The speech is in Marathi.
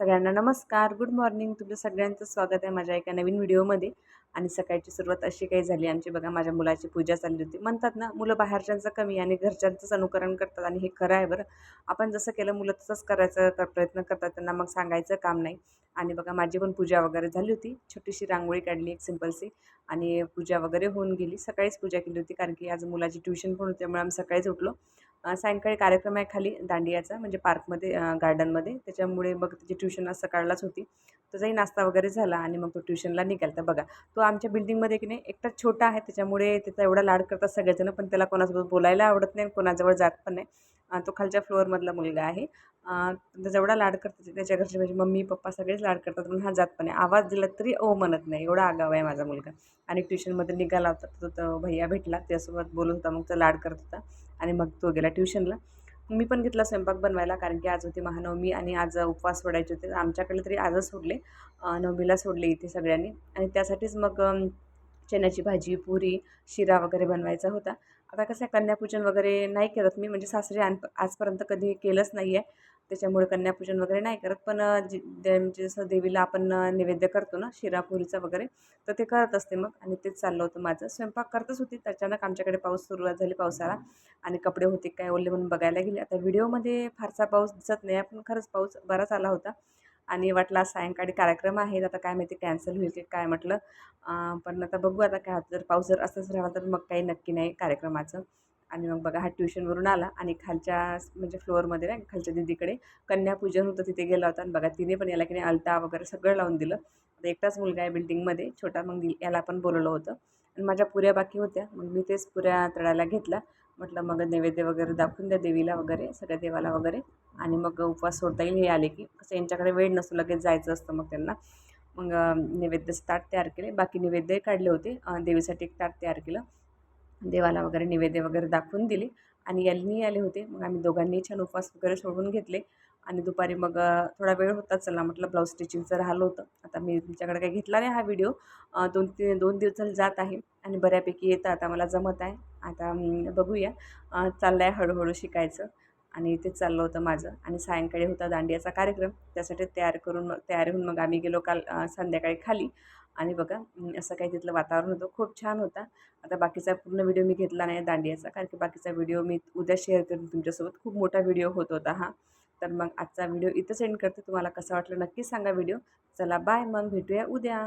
सगळ्यांना नमस्कार. गुड मॉर्निंग तुमचं सगळ्यांचं स्वागत आहे माझ्या एका नवीन व्हिडिओमध्ये. आणि सकाळची सुरुवात अशी काही झाली. आमची बघा माझ्या मुलाची पूजा चालली होती. म्हणतात ना मुलं बाहेरच्यांचं कमी आणि घरच्यांचंच अनुकरण करतात आणि हे खरं आहे बरं. आपण जसं केलं मुलं तसंच करायचं कर प्रयत्न करतात. त्यांना मग सांगायचं काम नाही. आणि बघा माझी पण पूजा वगैरे झाली होती. छोटीशी रांगोळी काढली एक सिम्पलसी आणि पूजा वगैरे होऊन गेली. सकाळीच पूजा केली होती. कारण की आज मुलाची ट्युशन पण होती. त्यामुळे आम्ही सकाळीच उठलो. सायंकाळी कार्यक्रम आहे खाली दांडियाचा म्हणजे पार्कमध्ये गार्डनमध्ये. त्याच्यामुळे मग त्याची ट्युशन आज सकाळलाच होती. त्याचाही नाश्ता वगैरे झाला आणि मग तो ट्युशनला निघाला. तर बघा तो आमच्या बिल्डिंगमध्ये की नाही एकटा छोटा आहे. त्याच्यामुळे त्याचा एवढा लाड करतात सगळेजणं पण त्याला कोणासोबत बोलायला आवडत नाही कोणाजवळ जात पण नाही. तो खालच्या फ्लोअरमधला मुलगा आहे. जेवढा लाड करतात त्याच्या घरचे म्हणजे मम्मी पप्पा सगळेच लाड करतात पण हा जात पण आहे. आवाज दिला तरी ओ म्हणत नाही. एवढा आगाव आहे माझा मुलगा. आणि ट्युशनमध्ये निघाला होता तो तो भैया भेटला. त्यासोबत बोलत होता मग तो लाड करत होता. आणि मग तो गेला ट्युशनला. मी पण घेतला स्वयंपाक बनवायला कारण की आज होती महानवमी आणि आज उपवास सोडायचे होते. आमच्याकडे तरी आजच सोडले. नवमीला सोडले इथे सगळ्यांनी. आणि त्यासाठीच मग चण्याची भाजी पुरी शिरा वगैरे बनवायचा होता. आता कसं आहे कन्यापूजन वगैरे नाही करत मी. म्हणजे सासरी आण आजपर्यंत कधी केलंच नाही आहे त्याच्यामुळे कन्यापूजन वगैरे नाही करत. पण जे दे- म्हणजे जसं देवीला आपण नैवेद्य करतो ना शिरा पुरीचा वगैरे तर ते करत असते मग. आणि तेच चाललं होतं माझं. स्वयंपाक करतच होती. अचानक आमच्याकडे पाऊस सुरुवात झाली पावसाळा आणि कपडे होते काय ओले म्हणून बघायला गेले. आता व्हिडिओमध्ये फारसा पाऊस दिसत नाही पण खरंच पाऊस बराच आला होता. आणि वाटला सायंकाळी कार्यक्रम आहेत आता काय माहिती कॅन्सल होईल की काय म्हटलं. पण आता बघू आता काय होतं जर पाऊस जर असंच राहिला तर मग काही नक्की नाही कार्यक्रमाचं. आणि मग बघा हा ट्युशनवरून आला आणि खालच्या म्हणजे फ्लोअरमध्ये ना खालच्या दिदीकडे कन्यापूजन होतं तिथे गेला होता. आणि बघा तिने पण याला की नाही अलता वगैरे सगळं लावून दिलं. आता एकटाच मुलगा आहे बिल्डिंगमध्ये छोटा मग याला पण बोलवलं होतं. आणि माझ्या पुऱ्या बाकी होत्या. मग मी तेच पुऱ्या तळायला घेतला म्हटलं मग नैवेद्य वगैरे दाखवून द्या देवीला वगैरे सगळ्या देवाला वगैरे. आणि मग उपवास सोडता येईल हे आले की. कसं यांच्याकडे वेळ नसतो लगेच जायचं असतं मग त्यांना. मग नैवेद्य नैवेद्याचं ताट तयार केले. बाकी नैवेद्यही काढले होते. देवीसाठी एक ताट तयार केलं. देवाला वगैरे नैवेद्य वगैरे दाखवून दिले. आणि यांनी आले होते. मग आम्ही दोघांनी छान उपवास वगैरे सोडून घेतले. आणि दुपारी मग थोडा वेळ होता. चला म्हटलं ब्लाऊज स्टिचिंगचं राहिलं होतं. आता मी तुमच्याकडे काही घेतला नाही हा व्हिडिओ. दोन तीन दोन दिवस झाले जात आहे आणि बऱ्यापैकी येतं. आता मला जमत आहे. आता बघूया. चाललं आहे हळूहळू शिकायचं. आणि ते चाललं होतं माझं. आणि सायंकाळी होता दांडियाचा कार्यक्रम. त्यासाठी तयार करून मग तयार होऊन मग आम्ही गेलो काल संध्याकाळी खाली. आणि बघा असं काही तिथलं वातावरण होतं. खूप छान होता. आता बाकीचा पूर्ण व्हिडिओ मी घेतला नाही दांडियाचा कारण की बाकीचा व्हिडिओ मी उद्या शेअर करेन तुमच्यासोबत. खूप मोठा व्हिडिओ होत होता हा. तर मग आजचा व्हिडिओ इथं सेंड करते. तुम्हाला कसा वाटलं नक्की सांगा व्हिडिओ. चला बाय. मग भेटूया उद्या.